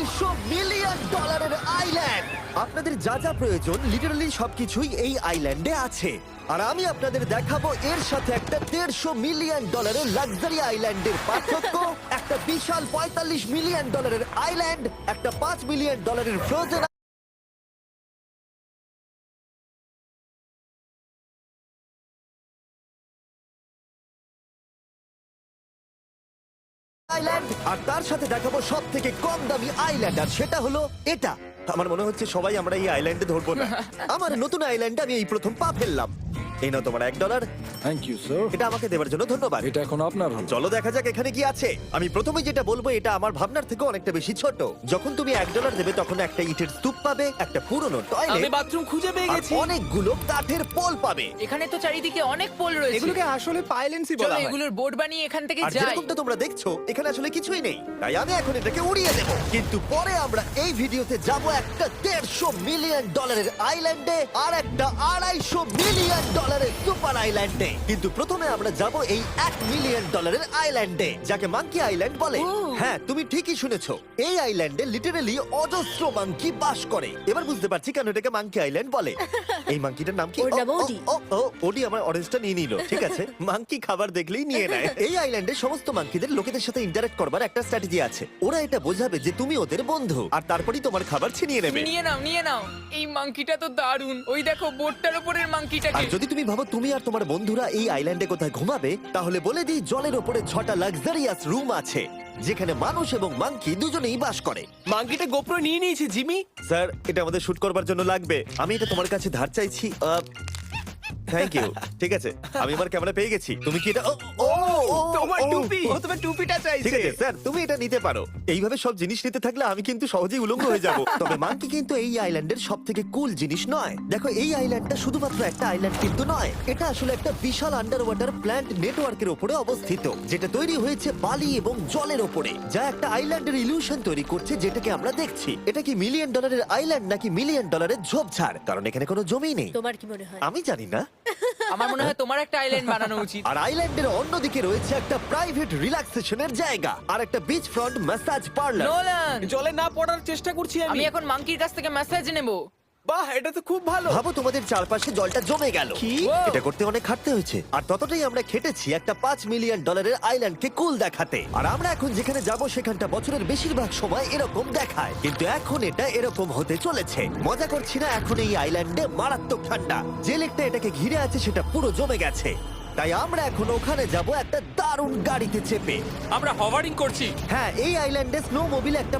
আড়াইশো মিলিয়ন ডলারের আইল্যান্ড আপনাদের যা যা প্রয়োজন লিটারালি সবকিছুই এই আইল্যান্ডে আছে। আর আমি আপনাদের দেখাবো এর সাথে একটা দেড়শো মিলিয়ন ডলারের লাক্সারি আইল্যান্ডের পার্থক্য। একটা বিশাল পঁয়তাল্লিশ মিলিয়ন ডলারের আইল্যান্ড একটা পাঁচ মিলিয়ন ডলারের ফ্রোজেন আইল্যান্ড আর তার সাথে দেখাবো সব থেকে কম দামি আইল্যান্ড আর সেটা হলো এটা। আমার মনে হচ্ছে সবাই আমরা এই আইল্যান্ডে ধরবো না। আমার নতুন আইল্যান্ডে আমি এই প্রথম পা ফেললাম। এই নাও তোমার এক ডলার থ্যাংক ইউ স্যার এটা আমাকে দেওয়ার জন্য ধন্যবাদ। এটা এখন আপনার হলো চলো দেখা যাক এখানে কি আছে। আমি প্রথমে যেটা বলব এটা আমার ভাবনার থেকে অনেকটা বেশি ছোট। যখন তুমি এক ডলার দেবে তখন একটা ইটের স্তূপ পাবে একটা পুরনো আমি টয়লেট বাথরুম খুঁজে পেয়ে আর গেছি। অনেকগুলো কাঠের পোল পাবে। এখানে তো চারিদিকে অনেক পোল রয়েছে। এগুলোকে আসলে পাইলেন্সই চলো বলা হয়। এগুলোর বোর্ড বানিয়ে এখান থেকে আর যাই। যেরকমটা তোমরা দেখছ এখানে আসলে কিছুই নেই। তাই আমি এখন এটাকে উড়িয়ে দেব। কিন্তু পরে আমরা এই ভিডিওতে যাব একটা দেড়শো মিলিয়ন ডলারের আইল্যান্ডে আর একটা আড়াইশো মিলিয়ন ডলারের সুপার আইল্যান্ডে কিন্তু প্রথমে আমরা যাব এই এক মিলিয়ন ডলারের আইল্যান্ডে যাকে মাঙ্কি আইল্যান্ড বলে। হ্যাঁ তুমি ঠিকই শুনেছো। এই আইল্যান্ডে লিটারালি অজস্র মাঙ্কি বাস করে। এবার বুঝতে পারছি কেন এটাকে মাঙ্কি আইল্যান্ড বলে। এই মাঙ্কিটার নাম কি? ওর নাম ও, ও, ওডি। ও ও ওডি আমার অরেঞ্জটা নিয়ে নিল ঠিক আছে? মাঙ্কি খাবার দেখলেই নিয়ে নেয়। এই আইল্যান্ডে সমস্ত মাঙ্কিদের লোকেদের সাথে ইন্টারঅ্যাক্ট করবার একটা স্ট্র্যাটেজি আছে। ওরা এটা বোঝাবে যে তুমি ওদের বন্ধু আর তারপরেই তোমার খাবার ছিনিয়ে নেবে। নিয়ে নাও নিয়ে নাও। এই মাংকিটা তো দারুণ। ওই দেখো বোর্ডটার উপরের আর মাংকিটাকে যদি তুমি ভাবো তুমি আর তোমার বন্ধুরা এই আইল্যান্ডে কোথায় ঘুমাবে তাহলে বলে দিই জলের ওপরে ছটা লাক্সারিয়াস রুম আছে যেখানে মানুষ এবং মাংকি দুজনেই বাস করে। মাঙ্কিটা গোপ্র নিয়ে নিয়েছে জিমি। স্যার এটা আমাদের শুট করবার জন্য লাগবে। আমি এটা তোমার কাছে ধার চাইছি থ্যাংক ইউ ঠিক আছে। আমি আমার ক্যামেরা পেয়ে গেছি। তুমি কি এটা ও, তোমার টুপি। ও, তোমার টুপিটা ঠিক আছে স্যার তুমি এটা নিতে পারো। এইভাবে সব জিনিস নিতে থাকলে আমি কিন্তু সহজেই উলঙ্গ হয়ে যাব। তবে মাঙ্কি কিন্তু এই আইল্যান্ডের সব থেকে কুল জিনিস নয়। দেখো এই আইল্যান্ডটা শুধুমাত্র একটা আইল্যান্ড কিন্তু নয়। এটা আসলে একটা বিশাল আন্ডার ওয়াটার প্ল্যান্ট নেটওয়ার্কের উপরে অবস্থিত যেটা তৈরি হয়েছে বালি এবং জলের উপরে যা একটা আইল্যান্ডের ইলিউশন তৈরি করছে যেটাকে আমরা দেখছি। এটা কি মিলিয়ন ডলারের আইল্যান্ড নাকি মিলিয়ন ডলারের ঝোপঝাড়? কারণ এখানে কোনো জমি নেই। তোমার কি মনে হয়? আমি জানি না। আমার মনে হয় তোমার একটা আইল্যান্ড বানানো উচিত। আর আইল্যান্ডের অন্যদিকে রয়েছে একটা প্রাইভেট রিল্যাক্সেশনের জায়গা আর একটা বিচ ফ্রন্ট ম্যাসাজ পার্লার নোলান! জলে না পড়ার চেষ্টা করছি আমি। আমি এখন মাংকির কাছ থেকে মেসেজ নেব। বাহ এটা তো খুব ভালো। ভাবো তোমাদের চারপাশে জলটা জমে গেল। কি? এটা করতে অনেক খাটতে হয়েছে। আর ততটাই আমরা খেটেছি একটা পাঁচ মিলিয়ন ডলারের আইল্যান্ডকে কুল দেখাতে। আর আমরা এখন যেখানে যাব সেখানটা বছরের বেশিরভাগ সময় এরকম দেখায়। কিন্তু এখন এটা এরকম হতে চলেছে। মজা করছি না এখন এই আইল্যান্ডে মারাত্মক ঠান্ডা। যে লেকটা এটাকে ঘিরে আছে সেটা পুরো জমে গেছে। তাই আমরা এখন ওখানে যাব একটা দারুণ গাড়িতে চেপে। আমরা হভারিং করছি। হ্যাঁ এই আইল্যান্ডে স্নো মোবিলে একটা